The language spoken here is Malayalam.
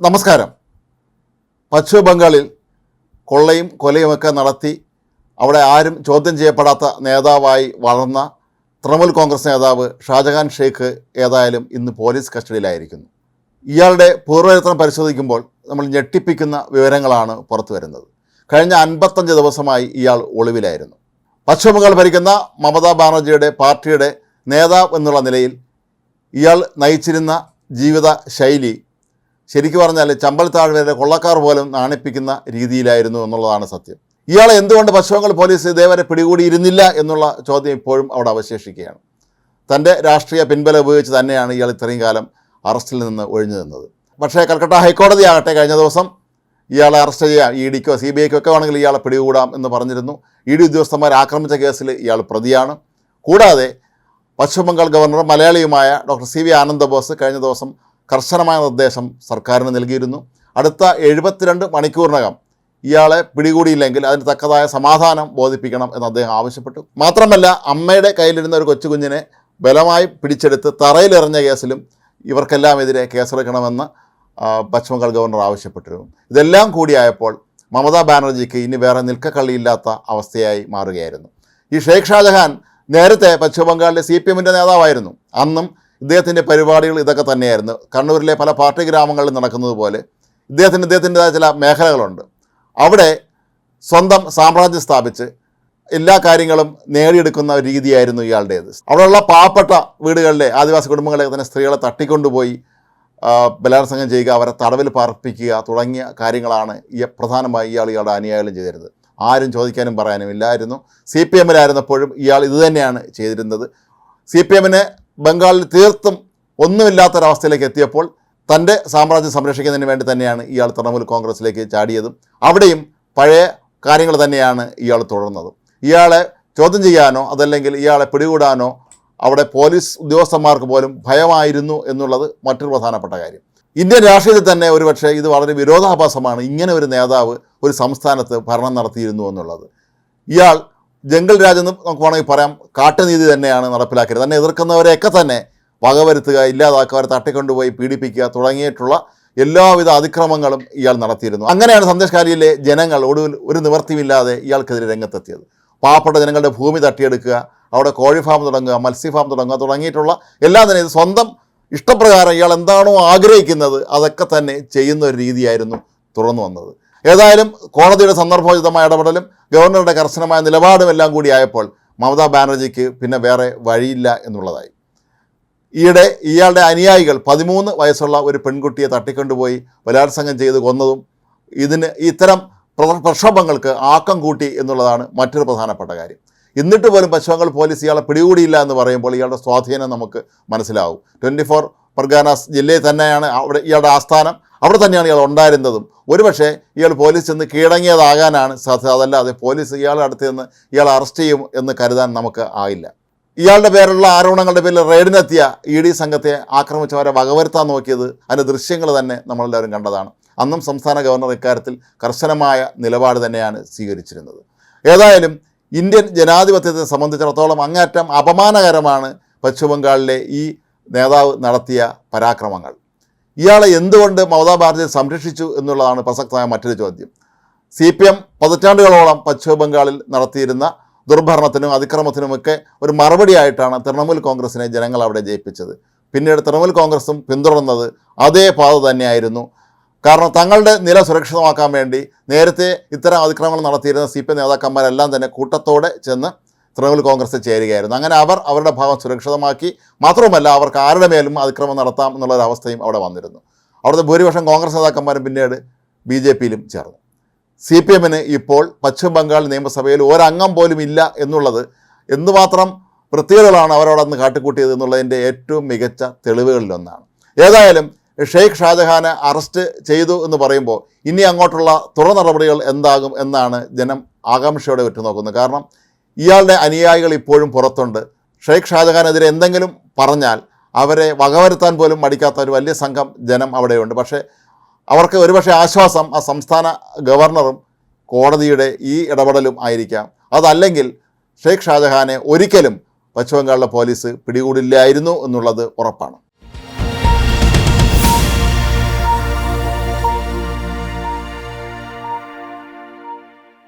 നമസ്കാരം. പശ്ചിമ ബംഗാളിൽ കൊള്ളയും കൊലയുമൊക്കെ നടത്തി അവിടെ ആരും ചോദ്യം ചെയ്യപ്പെടാത്ത നേതാവായി വളർന്ന തൃണമൂൽ കോൺഗ്രസ് നേതാവ് ഷാജഹാൻ ഷെയ്ഖ് ഏതായാലും ഇന്ന് പോലീസ് കസ്റ്റഡിയിലായിരിക്കുന്നു. ഇയാളുടെ പൂർവചരിത്രം പരിശോധിക്കുമ്പോൾ നമ്മൾ ഞെട്ടിപ്പിക്കുന്ന വിവരങ്ങളാണ് പുറത്തു വരുന്നത്. കഴിഞ്ഞ അൻപത്തഞ്ച് ദിവസമായി ഇയാൾ ഒളിവിലായിരുന്നു. പശ്ചിമ ബംഗാൾ ഭരിക്കുന്ന മമതാ ബാനർജിയുടെ പാർട്ടിയുടെ നേതാവ് എന്നുള്ള നിലയിൽ ഇയാൾ നയിച്ചിരുന്ന ജീവിത ശൈലി ശരിക്കു പറഞ്ഞാൽ ചമ്പൽ താഴ്വരയിലെ കൊള്ളക്കാർ പോലും നാണിപ്പിക്കുന്ന രീതിയിലായിരുന്നു എന്നുള്ളതാണ് സത്യം. ഇയാളെ എന്തുകൊണ്ട് പശ്ചിമബംഗാൾ പോലീസ് ഇതേവരെ പിടികൂടിയിരുന്നില്ല എന്നുള്ള ചോദ്യം ഇപ്പോഴും അവിടെ അവശേഷിക്കുകയാണ്. തന്റെ രാഷ്ട്രീയ പിൻബലം ഉപയോഗിച്ച് തന്നെയാണ് ഇയാൾ ഇത്രയും കാലം അറസ്റ്റിൽ നിന്ന് ഒഴിഞ്ഞു നിന്നത്. പക്ഷേ കൽക്കട്ട ഹൈക്കോടതി ആകട്ടെ കഴിഞ്ഞ ദിവസം ഇയാളെ അറസ്റ്റ് ചെയ്യാം. ഇ ഡിക്കോ സി ബി ഐക്കോ ഒക്കെ വേണമെങ്കിൽ ഇയാളെ പിടികൂടാം എന്ന് പറഞ്ഞിരുന്നു. ഇ ഡി ഉദ്യോഗസ്ഥന്മാർ ആക്രമിച്ച കേസിൽ ഇയാൾ പ്രതിയാണ്. കൂടാതെ പശ്ചിമ ബംഗാൾ ഗവർണർ മലയാളിയുമായ ഡോക്ടർ സി വി ആനന്ദബോസ് കഴിഞ്ഞ ദിവസം കർശനമായ നിർദ്ദേശം സർക്കാരിന് നൽകിയിരുന്നു. അടുത്ത എഴുപത്തിരണ്ട് മണിക്കൂറിനകം ഇയാളെ പിടികൂടിയില്ലെങ്കിൽ അതിന് തക്കതായ സമാധാനം ബോധിപ്പിക്കണം എന്ന് അദ്ദേഹം ആവശ്യപ്പെട്ടു. മാത്രമല്ല അമ്മയുടെ കയ്യിലിരുന്ന ഒരു കൊച്ചുകുഞ്ഞിനെ ബലമായി പിടിച്ചെടുത്ത് തറയിലെറിഞ്ഞ കേസിലും ഇവർക്കെല്ലാം എതിരെ കേസെടുക്കണമെന്ന് പശ്ചിമ ബംഗാൾ ഗവർണർ ആവശ്യപ്പെട്ടിരുന്നു. ഇതെല്ലാം കൂടിയായപ്പോൾ മമതാ ബാനർജിക്ക് ഇനി വേറെ നിൽക്കക്കള്ളിയില്ലാത്ത അവസ്ഥയായി മാറുകയായിരുന്നു. ഈ ഷെയ്ഖ് ഷാജഹാൻ നേരത്തെ പശ്ചിമ ബംഗാളിലെ സി പി എമ്മിന്റെ നേതാവായിരുന്നു. അന്നും ഇദ്ദേഹത്തിന്റെ പരിപാടികൾ ഇതൊക്കെ തന്നെയായിരുന്നു. കണ്ണൂരിലെ പല പാർട്ടി ഗ്രാമങ്ങളിൽ നടക്കുന്നത് പോലെ ഇദ്ദേഹത്തിന് ഇദ്ദേഹത്തിന്റെതായ ചില മേഖലകളുണ്ട്. അവിടെ സ്വന്തം സാമ്രാജ്യം സ്ഥാപിച്ച് എല്ലാ കാര്യങ്ങളും നേടിയെടുക്കുന്ന ഒരു രീതിയായിരുന്നു ഇയാളുടേത്. അവിടെയുള്ള പാവപ്പെട്ട വീടുകളിലെ ആദിവാസി കുടുംബങ്ങളിലെ തന്നെ സ്ത്രീകളെ തട്ടിക്കൊണ്ടുപോയി ബലാത്സംഗം ചെയ്യുക അവരെ തടവിൽ പാർപ്പിക്കുക തുടങ്ങിയ കാര്യങ്ങളാണ് ഈ പ്രധാനമായി ഇയാൾ ഇയാളുടെ അനുയായികളും ചെയ്തിരുന്നത്. ആരും ചോദിക്കാനും പറയാനും ഇല്ലായിരുന്നു. സി പി എമ്മിലായിരുന്നപ്പോഴും ഇയാൾ ഇതുതന്നെയാണ് ചെയ്തിരുന്നത്. സി പി എമ്മിന് ബംഗാളിൽ തീർത്തും ഒന്നുമില്ലാത്തൊരവസ്ഥയിലേക്ക് എത്തിയപ്പോൾ തന്റെ സാമ്രാജ്യം സംരക്ഷിക്കുന്നതിന് വേണ്ടി തന്നെയാണ് ഇയാൾ തൃണമൂൽ കോൺഗ്രസിലേക്ക് ചാടിയതും. അവിടെയും പഴയ കാര്യങ്ങൾ തന്നെയാണ് ഇയാൾ തുടർന്നത്. ഇയാളെ ചോദ്യം ചെയ്യാനോ അതല്ലെങ്കിൽ ഇയാളെ പിടികൂടാനോ അവിടെ പോലീസ് ഉദ്യോഗസ്ഥന്മാർക്ക് പോലും ഭയമായിരുന്നു എന്നുള്ളത് മറ്റൊരു പ്രധാനപ്പെട്ട കാര്യം. ഇന്ത്യൻ രാഷ്ട്രീയത്തിൽ തന്നെ ഒരുപക്ഷെ ഇത് വളരെ വിരോധാഭാസമാണ്. ഇങ്ങനെ ഒരു നേതാവ് ഒരു സംസ്ഥാനത്ത് ഭരണം നടത്തിയിരുന്നു എന്നുള്ളത്. ഇയാൾ ജംഗൽ രാജ് എന്ന് നമുക്ക് വേണമെങ്കിൽ പറയാം. കാട്ടുനീതി തന്നെയാണ് നടപ്പിലാക്കരുത് തന്നെ എതിർക്കുന്നവരെയൊക്കെ തന്നെ വകവരുത്തുക ഇല്ലാതാക്കുക അവരെ തട്ടിക്കൊണ്ടുപോയി പീഡിപ്പിക്കുക തുടങ്ങിയിട്ടുള്ള എല്ലാവിധ അതിക്രമങ്ങളും ഇയാൾ നടത്തിയിരുന്നു. അങ്ങനെയാണ് സന്ദേശകാരിയിലെ ജനങ്ങൾ ഒടുവിൽ ഒരു നിവർത്തിയില്ലാതെ ഇയാൾക്കെതിരെ രംഗത്തെത്തിയത്. പാവപ്പെട്ട ജനങ്ങളുടെ ഭൂമി തട്ടിയെടുക്കുക അവിടെ കോഴി ഫാം തുടങ്ങുക മത്സ്യ ഫാം തുടങ്ങുക തുടങ്ങിയിട്ടുള്ള എല്ലാം തന്നെ സ്വന്തം ഇഷ്ടപ്രകാരം ഇയാൾ എന്താണോ ആഗ്രഹിക്കുന്നത് അതൊക്കെ തന്നെ ചെയ്യുന്ന ഒരു രീതിയായിരുന്നു തുറന്നു വന്നത്. ഏതായാലും കോടതിയുടെ സന്ദർഭോചിതമായ ഇടപെടലും ഗവർണറുടെ കർശനമായ നിലപാടും എല്ലാം കൂടി ആയപ്പോൾ മമതാ ബാനർജിക്ക് പിന്നെ വേറെ വഴിയില്ല എന്നുള്ളതായി. ഈയിടെ ഇയാളുടെ അനുയായികൾ പതിമൂന്ന് വയസ്സുള്ള ഒരു പെൺകുട്ടിയെ തട്ടിക്കൊണ്ടുപോയി ബലാത്സംഗം ചെയ്ത് കൊന്നതും ഇതിന് ഇത്തരം പ്ര- പ്രക്ഷോഭങ്ങൾക്ക് ആക്കം കൂട്ടി എന്നുള്ളതാണ് മറ്റൊരു പ്രധാനപ്പെട്ട കാര്യം. എന്നിട്ട് പോലും പശ്ചിമബംഗാൾ പോലീസ് ഇയാളെ പിടികൂടിയില്ല എന്ന് പറയുമ്പോൾ ഇയാളുടെ സ്വാധീനം നമുക്ക് മനസ്സിലാവും. ട്വന്റി ഫോർ പർഗാനാസ് ജില്ലയിൽ തന്നെയാണ് അവിടെ ഇയാളുടെ ആസ്ഥാനം. അവിടെ തന്നെയാണ് ഇയാൾ ഉണ്ടായിരുന്നതും. ഒരുപക്ഷെ ഇയാൾ പോലീസ് ചെന്ന് കീഴടങ്ങിയതാകാനാണ് സാധ്യത. അതല്ലാതെ പോലീസ് ഇയാളുടെ അടുത്ത് നിന്ന് ഇയാൾ അറസ്റ്റ് ചെയ്യും എന്ന് കരുതാൻ നമുക്ക് ആയില്ല. ഇയാളുടെ പേരിലുള്ള ആരോപണങ്ങളുടെ പേരിൽ റെയ്ഡിനെത്തിയ ഇ ഡി സംഘത്തെ ആക്രമിച്ചവരെ വകവരുത്താൻ നോക്കിയത് അതിന്റെ ദൃശ്യങ്ങൾ തന്നെ നമ്മളെല്ലാവരും കണ്ടതാണ്. അന്നും സംസ്ഥാന ഗവർണർ ഇക്കാര്യത്തിൽ കർശനമായ നിലപാട് തന്നെയാണ് സ്വീകരിച്ചിരുന്നത്. ഏതായാലും ഇന്ത്യൻ ജനാധിപത്യത്തെ സംബന്ധിച്ചിടത്തോളം അങ്ങേറ്റം അപമാനകരമാണ് പശ്ചിമബംഗാളിലെ ഈ നേതാവ് നടത്തിയ പരാക്രമങ്ങൾ. ഇയാളെ എന്തുകൊണ്ട് മമതാ ബാനർജി സംരക്ഷിച്ചു എന്നുള്ളതാണ് പ്രസക്തമായ മറ്റൊരു ചോദ്യം. സി പി എം പതിറ്റാണ്ടുകളോളം പശ്ചിമ ബംഗാളിൽ നടത്തിയിരുന്ന ദുർഭരണത്തിനും അതിക്രമത്തിനുമൊക്കെ ഒരു മറുപടിയായിട്ടാണ് തൃണമൂൽ കോൺഗ്രസിനെ ജനങ്ങൾ അവിടെ ജയിപ്പിച്ചത്. പിന്നീട് തൃണമൂൽ കോൺഗ്രസും പിന്തുടർന്നത് അതേ പാത തന്നെയായിരുന്നു. കാരണം തങ്ങളുടെ നില സുരക്ഷിതമാക്കാൻ വേണ്ടി നേരത്തെ ഇത്തരം അതിക്രമങ്ങൾ നടത്തിയിരുന്ന സി പി നേതാക്കന്മാരെല്ലാം തന്നെ കൂട്ടത്തോടെ ചെന്ന് തൃണമൂൽ കോൺഗ്രസ് ചേരുകയായിരുന്നു. അങ്ങനെ അവർ അവരുടെ ഭാഗം സുരക്ഷിതമാക്കി. മാത്രവുമല്ല അവർക്ക് ആരുടെ മേലും അതിക്രമം നടത്താം എന്നുള്ളൊരവസ്ഥയും അവിടെ വന്നിരുന്നു. അവിടുത്തെ ഭൂരിപക്ഷം കോൺഗ്രസ് നേതാക്കന്മാരും പിന്നീട് ബി ജെ പിയിലും ചേർന്നു. സി പി എമ്മിന് ഇപ്പോൾ പശ്ചിമ ബംഗാൾ നിയമസഭയിൽ ഒരംഗം പോലും ഇല്ല എന്നുള്ളത് എന്തുമാത്രം പ്രത്യേകതകളാണ് അവരവിടെ നിന്ന് കാട്ടിക്കൂട്ടിയത് എന്നുള്ളതിന്റെ ഏറ്റവും മികച്ച തെളിവുകളിലൊന്നാണ്. ഏതായാലും ഷെയ്ഖ് ഷാജഹാനെ അറസ്റ്റ് ചെയ്തു എന്ന് പറയുമ്പോൾ ഇനി അങ്ങോട്ടുള്ള തുടർ നടപടികൾ എന്താകും എന്നാണ് ജനം ആകാംക്ഷയോടെ ഉറ്റുനോക്കുന്നത്. കാരണം ഇയാളുടെ അനുയായികൾ ഇപ്പോഴും പുറത്തുണ്ട്. ഷെയ്ഖ് ഷാജഹാനെതിരെ എന്തെങ്കിലും പറഞ്ഞാൽ അവരെ വകവരുത്താൻ പോലും മടിക്കാത്ത ഒരു വലിയ സംഘം ജനം അവിടെയുണ്ട്. പക്ഷേ അവർക്ക് ഒരുപക്ഷെ ആശ്വാസം ആ സംസ്ഥാന ഗവർണറും കോടതിയുടെ ഈ ഇടപെടലും ആയിരിക്കാം. അതല്ലെങ്കിൽ ഷെയ്ഖ് ഷാജഹാനെ ഒരിക്കലും പശ്ചിമബംഗാളിലെ പോലീസ് പിടികൂടില്ലായിരുന്നു എന്നുള്ളത് ഉറപ്പാണ്.